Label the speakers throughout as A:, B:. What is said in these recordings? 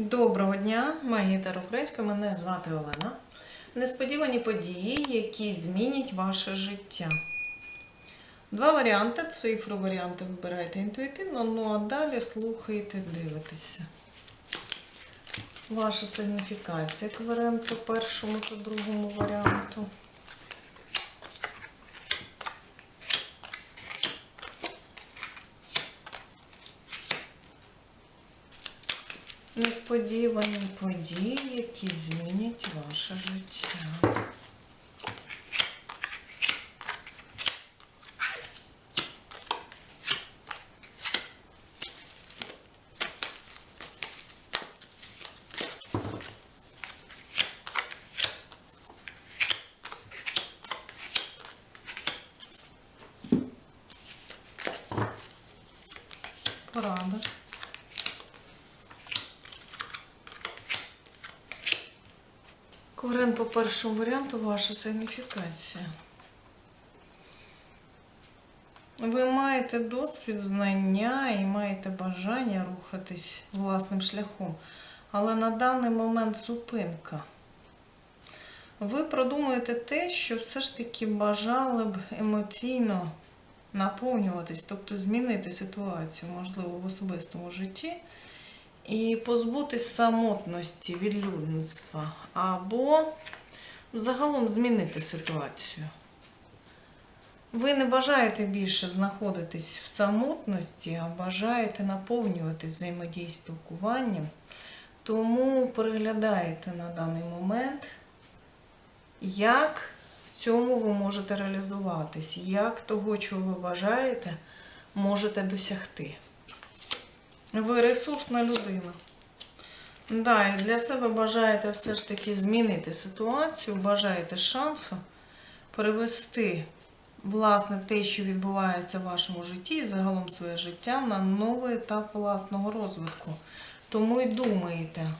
A: Доброго дня, магія Українська, мене звати Олена. Несподівані події, які змінять ваше життя. Два варіанти. Цифру варіанти вибирайте інтуїтивно, ну а далі слухайте, дивитеся. Ваша сигніфікація по першому та другому варіанту. Несподівані події, які змінять ваше життя. Порада. Корен по першому варіанту ваша сигніфікація. Ви маєте досвід, знання і маєте бажання рухатись власним шляхом, але на даний момент зупинка. Ви продумуєте те, що все ж таки бажали б емоційно наповнюватись, тобто змінити ситуацію, можливо, в особистому житті і позбутись самотності відлюдництва, або загалом змінити ситуацію. Ви не бажаєте більше знаходитись в самотності, а бажаєте наповнюватись взаємодією спілкуванням, тому переглядаєте на даний момент, як в цьому ви можете реалізуватись, як того, чого ви бажаєте, можете досягти. Ви ресурсна людина. Да, і для себе бажаєте все ж таки змінити ситуацію, бажаєте шансу перевести власне те, що відбувається в вашому житті, і загалом своє життя на новий етап власного розвитку. Тому й думаєте,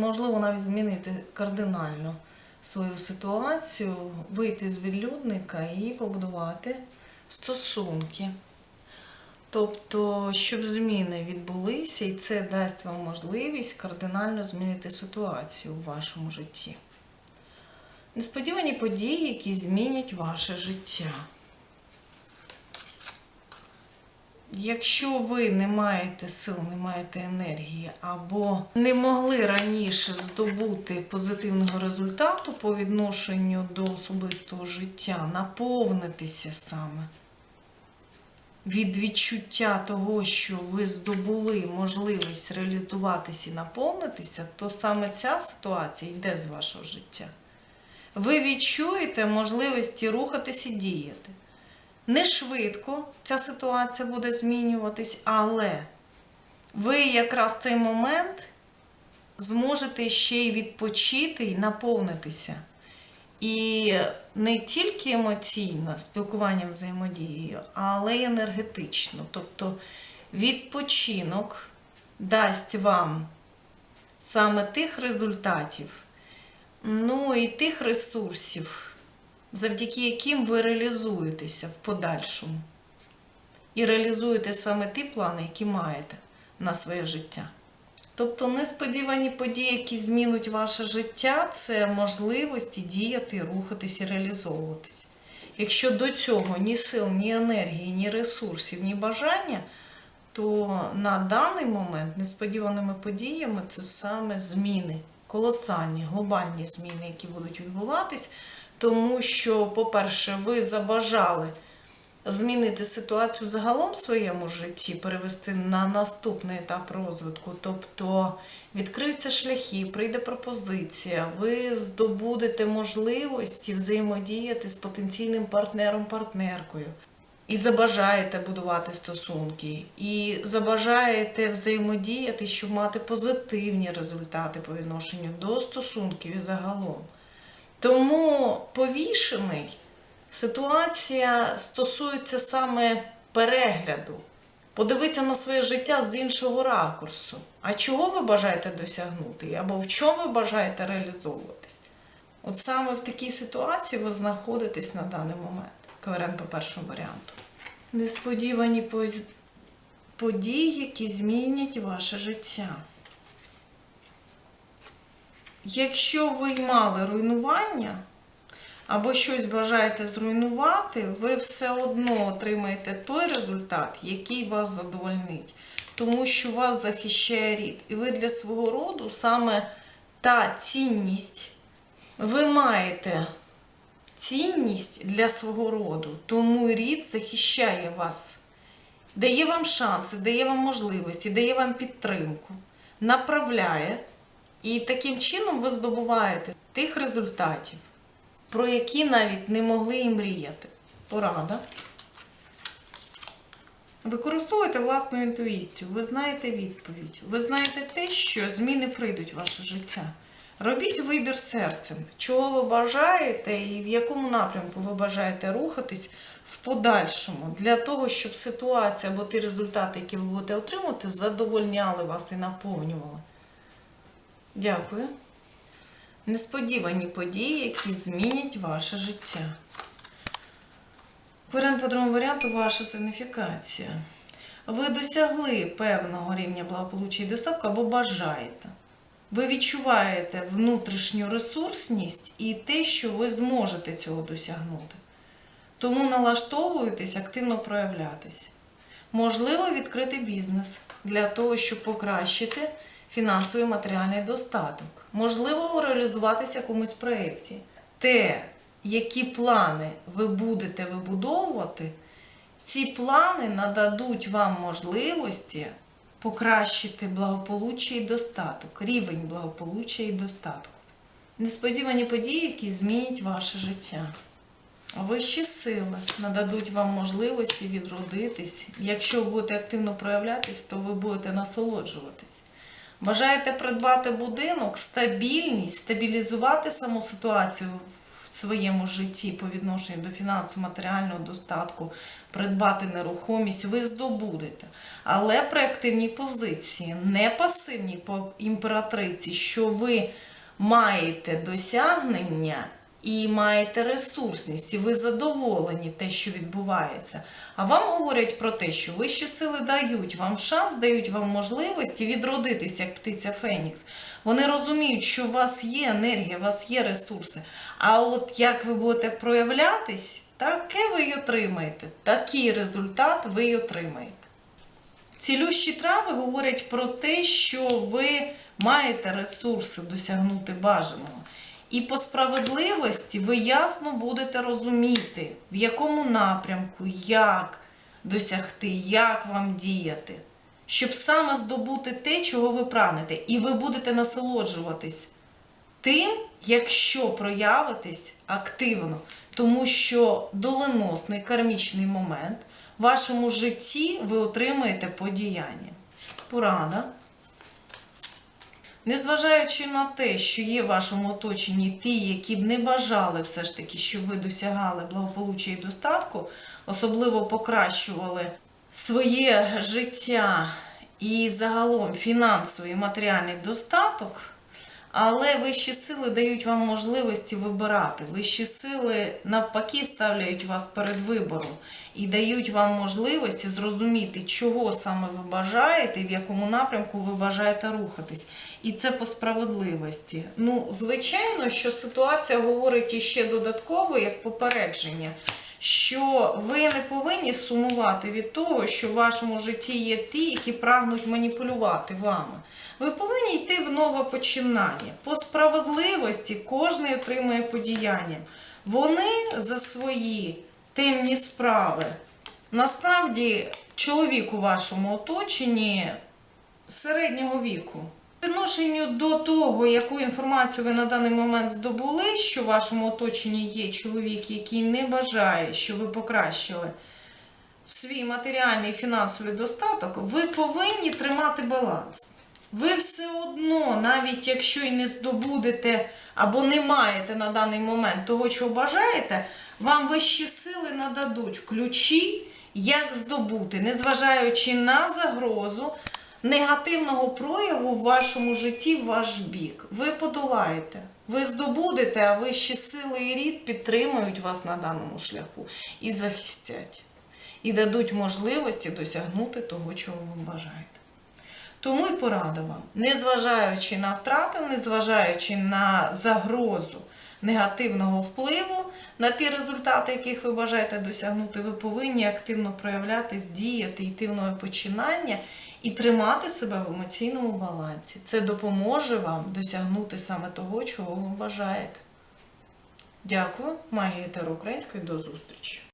A: можливо, навіть змінити кардинально свою ситуацію, вийти з відлюдника і побудувати стосунки. Тобто, щоб зміни відбулися, і це дасть вам можливість кардинально змінити ситуацію у вашому житті. Несподівані події, які змінять ваше життя. Якщо ви не маєте сил, не маєте енергії, або не могли раніше здобути позитивного результату по відношенню до особистого життя, наповнитися саме від відчуття того, що ви здобули можливість реалізуватися і наповнитися, то саме ця ситуація йде з вашого життя. Ви відчуєте можливості рухатись і діяти. Не швидко ця ситуація буде змінюватись, але ви якраз цей момент зможете ще й відпочити і наповнитися. І не тільки емоційно спілкуванням взаємодією, але й енергетично. Тобто відпочинок дасть вам саме тих результатів, ну і тих ресурсів, завдяки яким ви реалізуєтеся в подальшому. І реалізуєте саме ті плани, які маєте на своє життя. Тобто несподівані події, які змінуть ваше життя, це можливості діяти, рухатись і реалізовуватись. Якщо до цього ні сил, ні енергії, ні ресурсів, ні бажання, то на даний момент несподіваними подіями це саме зміни, колосальні, глобальні зміни, які будуть відбуватись, тому що, по-перше, ви забажали змінити ситуацію загалом в своєму житті, перевести на наступний етап розвитку. Тобто відкриються шляхи, прийде пропозиція, ви здобудете можливості взаємодіяти з потенційним партнером-партнеркою. І забажаєте будувати стосунки, і забажаєте взаємодіяти, щоб мати позитивні результати по відношенню до стосунків і загалом. Тому повішений ситуація стосується саме перегляду. Подивитися на своє життя з іншого ракурсу. А чого ви бажаєте досягнути? Або в чому ви бажаєте реалізовуватись? От саме в такій ситуації ви знаходитесь на даний момент. КВРН по першому варіанту. Несподівані поз- події, які змінять ваше життя. якщо ви мали руйнування, або щось бажаєте зруйнувати, ви все одно отримаєте той результат, який вас задовольнить. Тому що вас захищає рід. І ви для свого роду саме та цінність, ви маєте цінність для свого роду, тому рід захищає вас, дає вам шанси, дає вам можливості, дає вам підтримку, направляє. І таким чином ви здобуваєте тих результатів, про які навіть не могли і мріяти. Порада. Використовуйте власну інтуїцію, ви знаєте відповідь. Ви знаєте те, що зміни прийдуть в ваше життя. Робіть вибір серцем, чого ви бажаєте і в якому напрямку ви бажаєте рухатись в подальшому, для того, щоб ситуація або ті результати, які ви будете отримувати, задовольняли вас і наповнювали. Дякую. Несподівані події, які змінять ваше життя. Варіант по другому варіанту ваша сигніфікація. Ви досягли певного рівня благополуччя і достатку або бажаєте. Ви відчуваєте внутрішню ресурсність і те, що ви зможете цього досягнути. Тому налаштовуєтесь активно проявлятись. Можливо, відкрити бізнес для того, щоб покращити фінансовий матеріальний достаток. Можливо, реалізуватися в якомусь проєкті. Те, які плани ви будете вибудовувати, ці плани нададуть вам можливості покращити благополуччя і достаток, рівень благополуччя і достатку. Несподівані події, які змінять ваше життя. Вищі сили нададуть вам можливості відродитись. Якщо ви будете активно проявлятись, то ви будете насолоджуватись. Бажаєте придбати будинок, стабільність, стабілізувати саму ситуацію в своєму житті по відношенню до фінансу, матеріального достатку, придбати нерухомість, ви здобудете. Але при активній позиції, не пасивній по імператриці, що ви маєте досягнення і маєте ресурсність, і ви задоволені те, що відбувається. А вам говорять про те, що вищі сили дають вам шанс, дають вам можливості відродитися, як птиця Фенікс. Вони розуміють, що у вас є енергія, у вас є ресурси. А от як ви будете проявлятись, таке ви й отримаєте. Такий результат ви й отримаєте. Цілющі трави говорять про те, що ви маєте ресурси досягнути бажаного. І по справедливості ви ясно будете розуміти, в якому напрямку, як досягти, як вам діяти, щоб саме здобути те, чого ви прагнете. І ви будете насолоджуватись тим, якщо проявитесь активно, тому що доленосний кармічний момент в вашому житті ви отримаєте подіяння. Порада. Незважаючи на те, що є в вашому оточенні ті, які б не бажали все ж таки, щоб ви досягали благополуччя і достатку, особливо покращували своє життя і загалом фінансовий і матеріальний достаток, але вищі сили дають вам можливості вибирати. Вищі сили навпаки ставлять вас перед вибором і дають вам можливості зрозуміти, чого саме ви бажаєте в якому напрямку ви бажаєте рухатись. І це по справедливості. Ну, звичайно, що ситуація говорить іще додатково як попередження. Що ви не повинні сумувати від того, що в вашому житті є ті, які прагнуть маніпулювати вами. Ви повинні йти в нове починання. По справедливості кожен отримує подіяння. Вони за свої темні справи. Насправді, чоловік у вашому оточенні середнього віку. Відношенню до того, яку інформацію ви на даний момент здобули, що в вашому оточенні є чоловік, який не бажає, що ви покращили свій матеріальний і фінансовий достаток, ви повинні тримати баланс. Ви все одно, навіть якщо і не здобудете або не маєте на даний момент того, чого бажаєте, вам вищі сили нададуть ключі, як здобути, незважаючи на загрозу негативного прояву в вашому житті в ваш бік. Ви подолаєте. Ви здобудете, а вищі сили і рід підтримують вас на даному шляху і захистять, і дадуть можливості досягнути того, чого ви бажаєте. Тому й порада вам, незважаючи на втрати, незважаючи на загрозу негативного впливу на ті результати, яких ви бажаєте досягнути, ви повинні активно проявлятись, діяти, йти в нове починання і тримати себе в емоційному балансі. Це допоможе вам досягнути саме того, чого ви бажаєте. Дякую, магія Таро Української, до зустрічі!